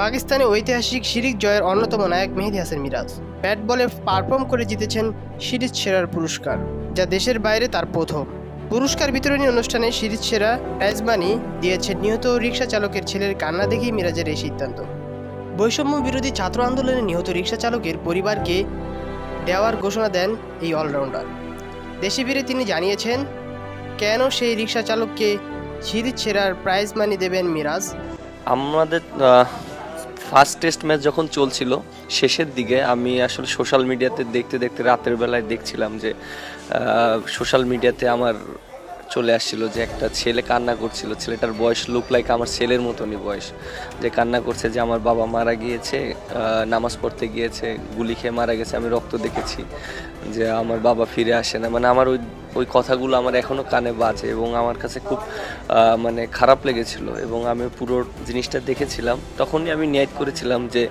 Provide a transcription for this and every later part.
পাকিস্তানে ঐতিহাসিক সিরিজ জয়ের অন্যতম নায়ক মেহেদি হাসান মিরাজ। ব্যাট বলে পারফর্ম করে জিতেছেন সিরিজ সেরার পুরস্কার, যা দেশের বাইরে তার প্রথম। পুরস্কার বিতরণী অনুষ্ঠানে সিরিজ সেরা প্রাইজ মানি দিয়েছেন নিহত রিক্সা চালকের ছেলের কান্না দেখেই মিরাজের এই সিদ্ধান্ত। বৈষম্য বিরোধী ছাত্র আন্দোলনে নিহত রিক্সা চালকের পরিবারকে দেওয়ার ঘোষণা দেন এই অলরাউন্ডার দেশে ফিরে তিনি জানিয়েছেন, কেন সেই রিক্সা চালককে সিরিজ সেরার প্রাইজ মানি দেবেন মিরাজ? আমাদের ফার্স্ট টেস্ট ম্যাচ যখন চলছিল, শেষের দিকে আমি আসলে সোশ্যাল মিডিয়াতে দেখতে দেখতে রাতের বেলায় দেখছিলাম যে সোশ্যাল মিডিয়াতে আমার চলে আসছিল যে একটা ছেলে কান্না করছিল। ছেলেটার বয়স লুক লাইক আমার ছেলের মতনই বয়স। যে কান্না করছে যে আমার বাবা মারা গিয়েছে নামাজ পড়তে গিয়েছে, গুলি খেয়ে মারা গেছে, আমি রক্ত দেখেছি যে আমার বাবা ফিরে আসে না। মানে আমার ওই ওই কথাগুলো আমার এখনও কানে বাজে এবং আমার কাছে খুব মানে খারাপ লেগেছিল এবং আমি পুরো জিনিসটা দেখেছিলাম। তখনই আমি নিয়াদ করেছিলাম যে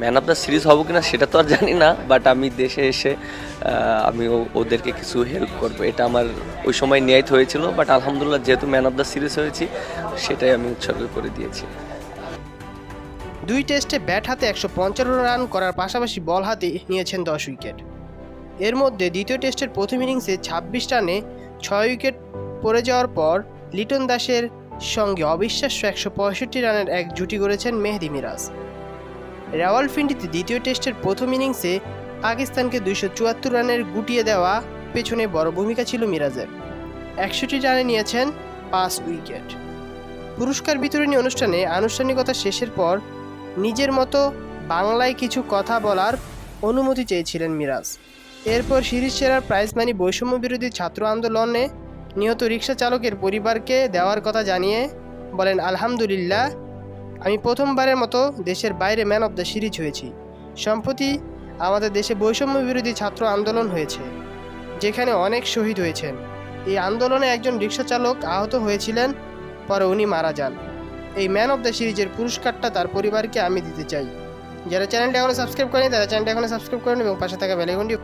ম্যান অফ দ্য সিরিজ হব কিনা সেটা তো আর জানি না বাট আমি দেশে এসে আমি ওদেরকে কিছু হেল্প করব। এটা আমার ওই সময় নিয়াত হয়েছিল বাট আলহামদুলিল্লাহ যেহেতু ম্যান অফ দ্য সিরিজ হয়েছি, সেটাই আমি উৎসর্গ করে দিয়েছি। দুই টেস্টে ব্যাট হাতে একশো পঞ্চান্ন রান করার পাশাপাশি বল হাতে নিয়েছেন দশ উইকেট। এর মধ্যে দ্বিতীয় টেস্টের প্রথম ইনিংসে ছাব্বিশ রানে ছয় উইকেট পড়ে যাওয়ার পর লিটন দাসের সঙ্গে অবিশ্বাস্য একশো পঁয়ষট্টি রানের এক জুটি করেছেন মেহেদি মিরাজ। রাওয়ালপিন্ডিতে দ্বিতীয় টেস্টের প্রথম ইনিংসে পাকিস্তানকে দুইশো চুয়াত্তর রানের গুটিয়ে দেওয়া পেছনে বড় ভূমিকা ছিল মিরাজের। একষট্টি রানে নিয়েছেন পাঁচ উইকেট। পুরস্কার বিতরণী অনুষ্ঠানে আনুষ্ঠানিকতা শেষের পর নিজের মতো বাংলায় কিছু কথা বলার অনুমতি চেয়েছিলেন মিরাজ। এরপর সিরিজ সেরার প্রাইজ মানি বৈষম্য বিরোধী ছাত্র আন্দোলনে নিহত রিক্সা চালকের পরিবারকে দেওয়ার কথা জানিয়ে বলেন, আলহামদুলিল্লাহ, আমি প্রথমবারের মতো দেশের বাইরে ম্যান অফ দ্য সিরিজ হয়েছি। সম্প্রতি আমাদের দেশে বৈষম্য বিরোধী ছাত্র আন্দোলন হয়েছে, যেখানে অনেক শহীদ হয়েছেন। এই আন্দোলনে একজন রিক্সা চালক আহত হয়েছিলেন, পরে উনি মারা যান। এই ম্যান অফ দ্য সিরিজের পুরস্কারটা তার পরিবারকে আমি দিতে চাই। যারা চ্যানেলটা এখনও সাবস্ক্রাইব করেনি, তারা চ্যানেলটা এখনও সাবস্ক্রাইব করেন এবং পাশে থাকা বেলাইকনটি